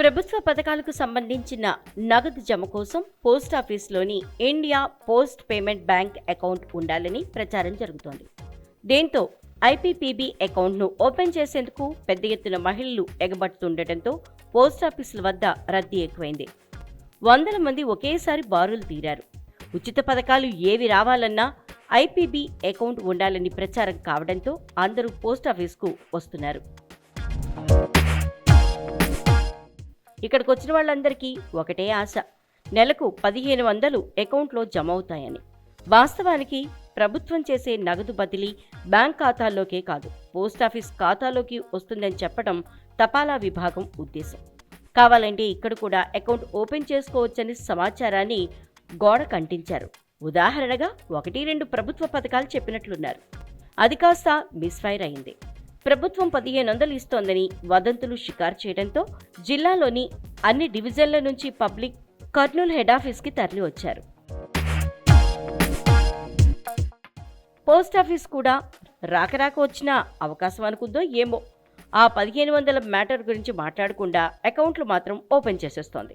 ప్రభుత్వ పథకాలకు సంబంధించిన నగదు జమ కోసం పోస్టాఫీస్లోని India post payment bank account ఉండాలని ప్రచారం జరుగుతోంది. దీంతో ఐపీపీబీ అకౌంట్ను ఓపెన్ చేసేందుకు పెద్ద ఎత్తున మహిళలు ఎగబడుతుండటంతో పోస్టాఫీసుల వద్ద రద్దీ ఎక్కువైంది. వందల మంది ఒకేసారి బారులు తీరారు. ఉచిత పథకాలు ఏవి రావాలన్నా ఐపీబీ అకౌంట్ ఉండాలని ప్రచారం కావడంతో అందరూ పోస్టాఫీస్కు వస్తున్నారు. ఇక్కడికి వచ్చిన వాళ్ళందరికీ ఒకటే ఆశ. నెలకు పదిహేను వందలు అకౌంట్లో జమ అవుతాయని వాస్తవానికి ప్రభుత్వం చేసే నగదు బదిలీ బ్యాంక్ ఖాతాల్లోకే కాదు పోస్టాఫీస్ ఖాతాలోకి వస్తుందని చెప్పడం తపాలా విభాగం ఉద్దేశం. కావాలంటే ఇక్కడ కూడా అకౌంట్ ఓపెన్ చేసుకోవచ్చని సమాచారాన్ని గోడ కంటించారు. ఉదాహరణగా ఒకటి రెండు ప్రభుత్వ పథకాలు చెప్పినట్లున్నారు. అది కాస్త మిస్ఫైర్ అయింది. ప్రభుత్వం పదిహేను వందలు ఇస్తోందని వదంతులు షికారు చేయడంతో జిల్లాలోని అన్ని డివిజన్ల నుంచి పబ్లిక్ కర్నూలు హెడ్ ఆఫీస్కి తరలి వచ్చారు పోస్టాఫీస్ కూడా రాకరాక వచ్చిన అవకాశం అనుకుందో ఏమో. ఆ పదిహేను వందల మ్యాటర్ గురించి మాట్లాడకుండా అకౌంట్లు మాత్రం ఓపెన్ చేసేస్తోంది.